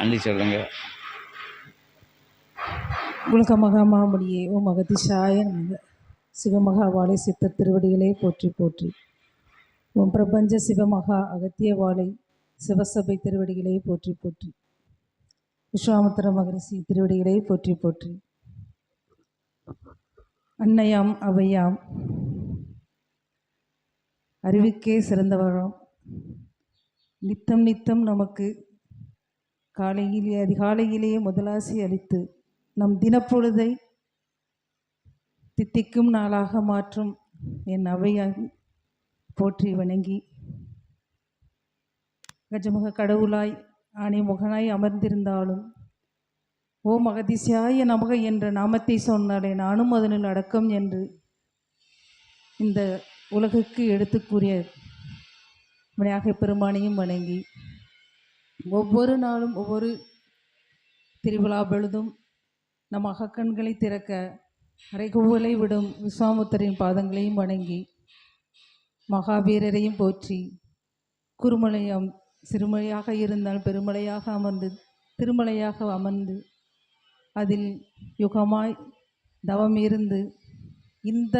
நன்றி சொல்லுங்க உலக மகாமாமுடியே ஓ மகதிஷாய நமக. சிவமகாவாளை சித்த திருவடிகளே போற்றி போற்றி. ஓம் பிரபஞ்ச சிவமகா அகத்திய வாழை சிவசபை திருவடிகளே போற்றி போற்றி. விஸ்வாமுத்திர மகரிஷி திருவடிகளே போற்றி போற்றி. அன்னையாம் அவையாம். அறிவுக்கே சிறந்தவராம். நித்தம் நித்தம் நமக்கு காலையிலே அதிகாலையிலேயே முதலாசி அளித்து நம் தினப்பொழுதை தித்திக்கும் நாளாக மாற்றும் என் அவையாய் போற்றி வணங்கி கஜமுக கடவுளாய் ஆணை முகனாய் அமர்ந்திருந்தாலும் ஓ மகதிசியாய நமக என்ற நாமத்தை சொன்னாலே நானும் அதனில் அடக்கம் என்று இந்த உலகுக்கு எடுத்து கூறிய விநாயக பெருமானையும் வணங்கி ஒவ்வொரு நாளும் ஒவ்வொரு திருவிழா பொழுதும் நம் அகக்கண்களை திறக்க அரைகூவலை விடும் விஸ்வாமுத்தரின் பாதங்களையும் வணங்கி மகாவீரரையும் போற்றி குறுமலையாம் சிறுமலையாக இருந்தால் பெருமலையாக அமர்ந்து திருமலையாக அமர்ந்து அதில் யுகமாய் தவம் இருந்து இந்த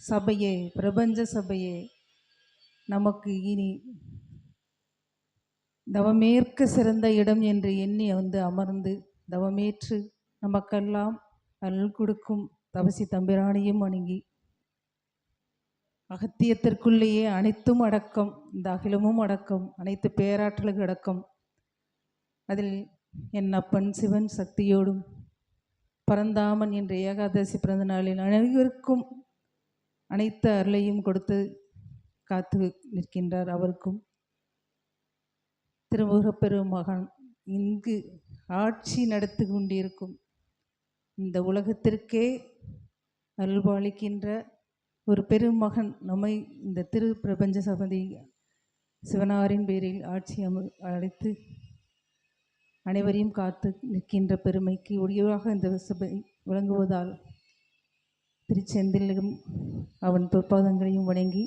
சபையே பிரபஞ்ச சபையே நமக்கு இனி தவமேற்க சிறந்த இடம் என்று எண்ணி வந்து அமர்ந்து தவமேற்று நமக்கெல்லாம் அருள் கொடுக்கும் தவசி தம்பிரானையும் வணங்கி அகத்தியத்திற்குள்ளேயே அனைத்தும் அடக்கம் இந்த அகிலமும் அடக்கம் அனைத்து பேராற்றலுக்கு அடக்கம். அதில் என் அப்பன் சிவன் சக்தியோடும் பரந்தாமன் என்ற ஏகாதசி பிறந்த நாளில் அனைவருக்கும் அனைத்து அருளையும் கொடுத்து காத்து நிற்கின்றார் அவருக்கும். திருமுகப்பெருமகன் இங்கு ஆட்சி நடத்தி கொண்டிருக்கும். இந்த உலகத்திற்கே அல்பாளிக்கின்ற ஒரு பெருமகன் நம்மை இந்த திரு பிரபஞ்ச சபதி சிவனாரின் பேரில் ஆட்சி அம அழைத்து அனைவரையும் காத்து நிற்கின்ற பெருமைக்கு உரியவாக இந்த சபை விளங்குவதால் திருச்செந்திலும் அவன் பொற்பாதங்களையும் வணங்கி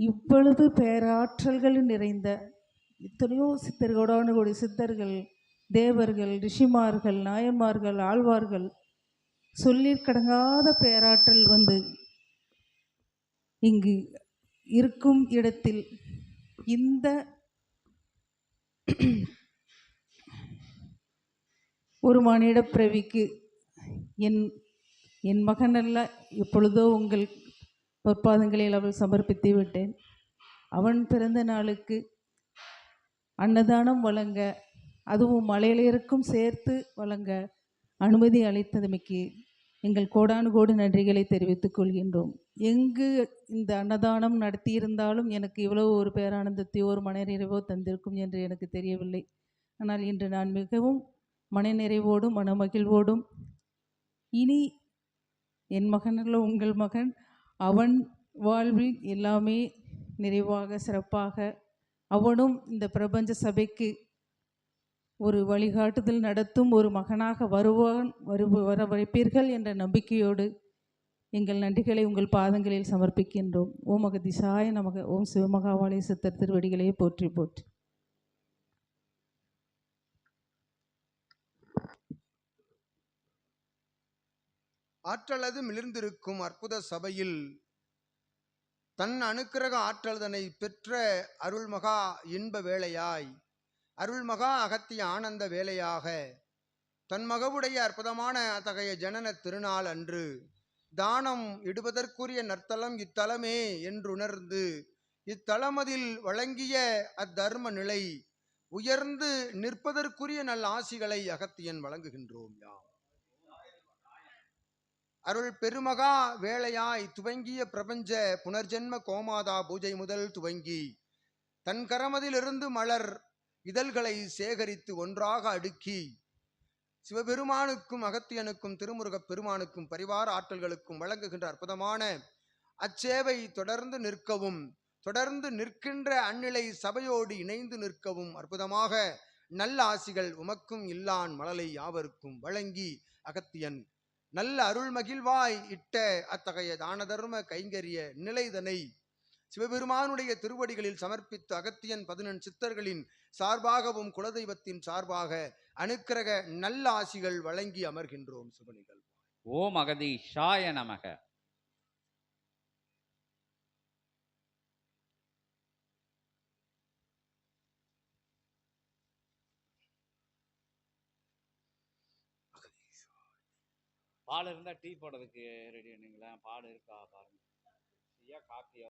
இவ்வளவு பேராற்றல்கள் நிறைந்த எத்தனையோ சித்தர்களோடான கூடிய சித்தர்கள் தேவர்கள் ரிஷிமார்கள் நாயன்மார்கள் ஆழ்வார்கள் சொல்லிற்கடங்காத பேராற்றல் வந்து இங்கு இருக்கும் இடத்தில் இந்த ஒரு மானிட பிறவிக்கு என் என் மகனல்ல எப்பொழுதோ உங்கள் பொற்பாதங்களில் அவள் சமர்ப்பித்து விட்டேன். அவன் பிறந்த நாளுக்கு அன்னதானம் வழங்க அதுவும் மலையிலிருக்கும் சேர்த்து வழங்க அனுமதி அளித்ததுமைக்கு எங்கள் கோடானு கோடி நன்றிகளை தெரிவித்துக் கொள்கின்றோம். எங்கு இந்த அன்னதானம் நடத்தியிருந்தாலும் எனக்கு இவ்வளவு ஒரு பேரானந்தத்தையோ ஒரு மனநிறைவோ தந்திருக்கும் என்று எனக்கு தெரியவில்லை. ஆனால் இன்று நான் மிகவும் மனநிறைவோடும் மனமகிழ்வோடும் இனி என் மகனில் உங்கள் மகன் அவன் வாழ்வில் எல்லாமே நிறைவாக சிறப்பாக அவனும் இந்த பிரபஞ்ச சபைக்கு ஒரு வழிகாட்டுதல் நடத்தும் ஒரு மகனாக வருவான் வரு வர வைப்பீர்கள் என்ற நம்பிக்கையோடு எங்கள் நன்றிகளை உங்கள் பாதங்களில் சமர்ப்பிக்கின்றோம். ஓம் மகதிசாய நமக. ஓம் சிவமகாவாலய சித்தர் திருவடிகளையே போற்றி போற்றி. ஆற்றலது மிளிர்ந்திருக்கும் அற்புத சபையில் தன் அனுக்கிரக ஆற்றல்தனை பெற்ற அருள்மகா இன்ப வேளையாய் அருள்மகா அகத்திய ஆனந்த வேலையாக தன் மகவுடைய அற்புதமான அத்தகைய ஜனன திருநாள் அன்று தானம் இடுவதற்குரிய நற்தலம் இத்தலமே என்றுணர்ந்து இத்தலமதில் வழங்கிய அத்தர்ம நிலை உயர்ந்து நிற்பதற்குரிய நல் ஆசிகளை அகத்தியன் வழங்குகின்றோம் யாம். அருள் பெருமகா வேளையாய் துவங்கிய பிரபஞ்ச புனர்ஜென்ம கோமாதா பூஜை முதல் துவங்கி தன் கரமதிலிருந்து மலர் இதழ்களை சேகரித்து ஒன்றாக அடுக்கி சிவபெருமானுக்கும் அகத்தியனுக்கும் திருமுருகப் பெருமானுக்கும் பரிவார ஆற்றல்களுக்கும் வழங்குகின்ற அற்புதமான அச்சேவை தொடர்ந்து நிற்கவும் தொடர்ந்து நிற்கின்ற அந்நிலை சபையோடு இணைந்து நிற்கவும் அற்புதமாக நல்ல ஆசிகள் உமக்கும் இல்லான் மழலை யாவருக்கும் வழங்கி அகத்தியன் நல்ல அருள் மகிழ்வாய் இட்ட அத்தகைய தான தர்ம கைங்கரிய நிலைதனை சிவபெருமானுடைய திருவடிகளில் சமர்ப்பித்து அகத்தியன் பதினெண் சித்தர்களின் சார்பாகவும் குலதெய்வத்தின் சார்பாக அனுக்கிரக நல்ல ஆசிகள் வழங்கி அமர்கின்றோம் சுபனிகள் ஓம் அகதீஷாய நமக. பால் இருந்தால் டீ போடுறதுக்கு ரெடி பண்ணிங்களேன் பால் இருக்கா பாருங்கள் ஐயா காப்பியா?